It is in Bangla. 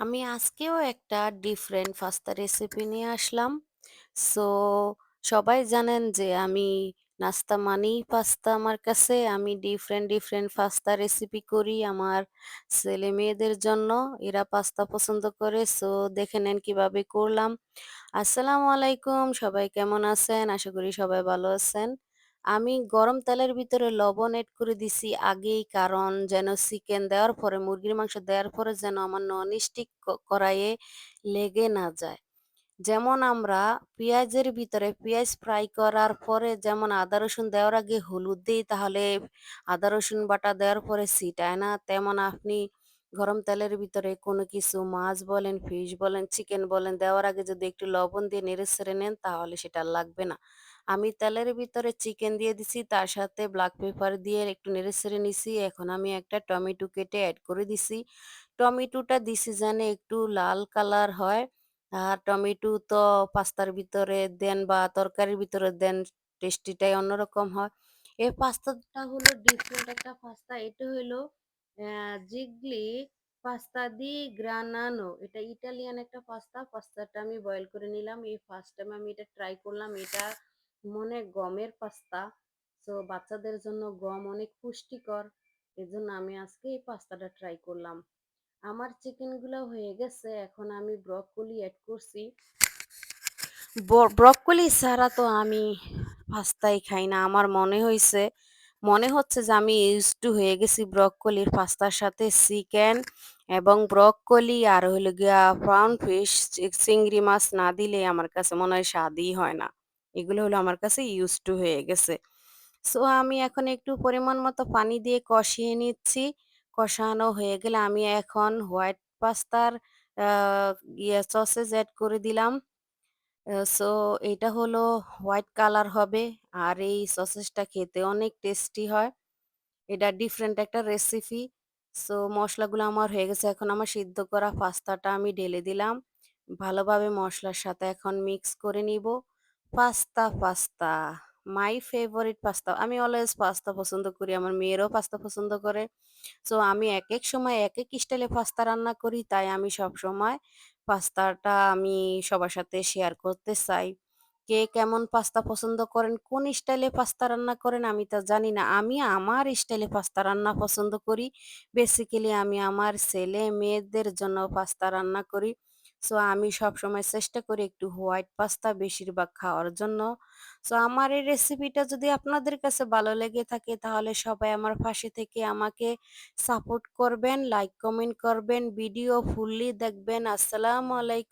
আমি আজকেও একটা ডিফারেন্ট পাস্তা রেসিপি নিয়ে আসলাম। সো সবাই জানেন যে আমি নাস্তা মানেই পাস্তা আমার কাছে। আমি ডিফারেন্ট, ডিফারেন্ট পাস্তা রেসিপি করি আমার ছেলে-মেয়েদের জন্য। এরা পাস্তা পছন্দ করে। সো দেখে নেন কীভাবে করলাম। আসসালামু আলাইকুম। সবাই কেমন আছেন? আশা করি সবাই ভালো আছেন। আমি গরম তেলের ভিতরে লবণ এড করে দিছি আগেই কারণ যেন চিকেন দেওয়ার পরে, মুরগির মাংস দেওয়ার পরে যেন আমার ননস্টিক ক, কড়াইয়ে লেগে না যায়। যেমন আমরা পেঁয়াজের ভিতরে পেঁয়াজ ফ্রাই করার পরে যেমন আদা, রসুন দেওয়ার আগে হলুদ দিই, তাহলে আদা, রসুন বাটা দেওয়ার পরে ছিটায় না। তেমন আপনি গরম তেলের ভিতরে কোনো কিছু মাছ বলেন, ফিশ বলেন, চিকেন বলেন দেওয়ার আগে যদি একটু লবণ দিয়ে নেড়ে-চেড়ে নেন তাহলে সেটা লাগবে না। আমি তেলের ভিতরে চিকেন দিয়ে দিছি তার সাথে ব্লাক পেপার দিয়ে একটু নেড়ে-চেড়ে নিছি। এখন আমি একটা টমেটো কেটে অ্যাড করে দিছি। টমেটোটা দিছি যেন একটু লাল কালার হয়। আর টমেটো তো পাস্তার ভিতরে দেন বা তরকারির ভিতরে দেন টেস্টিটাই অন্যরকম হয়। এই পাস্তাটা হলো ডিফারেন্ট একটা পাস্তা। এটা অ্যা জিগলি পাস্তা দি গ্রানানো। এটা ইটালিয়ান একটা পাস্তা। পাস্তাটা আমি বয়েল করে নিলাম। এই ফার্স্ট টাইম আমি এটা ট্রাই করলাম। এটা মনে গমের পাস্তা। সো বাচ্চাদের জন্য গম অনেক পুষ্টিকর। এজন্য আমি আজকে এই পাস্তাটা ট্রাই করলাম। আমার চিকেনগুলো হয়ে গেছে। এখন আমি ব্রকোলি অ্যাড করছি। ব্রকোলি ছাড়া তো আমি পাস্তাই খাই না। আমার মনে হইছে মনে হচ্ছে যে আমি ইউজড টু হয়ে গেছি ব্রকোলির পাস্তার সাথে চিকেন এবং ব্রকোলি আর হইল গিয়া ফ্রাউন ফিশ চিংড়ি মাছ না দিলে আমার কাছে মনে হয় স্বাদই হয় না। এগুলো হলো আমার কাছে ইউজড টু হয়ে গেছে। সো আমি এখন একটু পরিমাণ মতো পানি দিয়ে কষিয়ে নিচ্ছি। কষানো হয়ে গেলে আমি এখন হোয়াইট পাস্তার ইয়ে সসেস অ্যাড করে দিলাম। সো এটা হলো হোয়াইট কালার হবে। আর এই সসেসটা খেতে অনেক টেস্টি হয়। এটা ডিফারেন্ট একটা রেসিপি। সো মশলাগুলো আমার হয়ে গেছে। এখন আমার সিদ্ধ করা পাস্তাটা আমি ঢেলে দিলাম। ভালোভাবে মশলার সাথে এখন মিক্স করে নিবো। Pasta, pasta my favourite pasta. আমি অলওয়েজ পাস্তা পছন্দ করি। আমার মেয়েরও পাস্তা পছন্দ করে। সো আমি এক এক সময় এক এক স্টাইলে পাস্তা রান্না করি। তাই আমি সবসময় পাস্তাটা আমি সবার সাথে শেয়ার করতে চাই। কে কেমন পাস্তা পছন্দ করেন, কোন স্টাইলে পাস্তা রান্না করেন আমি তা জানি না। আমি আমার স্টাইলে পাস্তা রান্না পছন্দ করি। বেসিক্যালি আমি আমার ছেলে-মেয়েদের জন্য পাস্তা রান্না করি। সো আমি সব সময় চেষ্টা করি একটু হোয়াইট পাস্তা বেশিরভাগ খাওয়ার জন্য। সো আমার এই রেসিপিটা যদি আপনাদের কাছে ভালো লেগে থাকে তাহলে সবাই আমার পাশে থেকে আমাকে সাপোর্ট করবেন, লাইক কমেন্ট করবেন, ভিডিও ফুললি দেখবেন। আসসালামু আলাইকুম।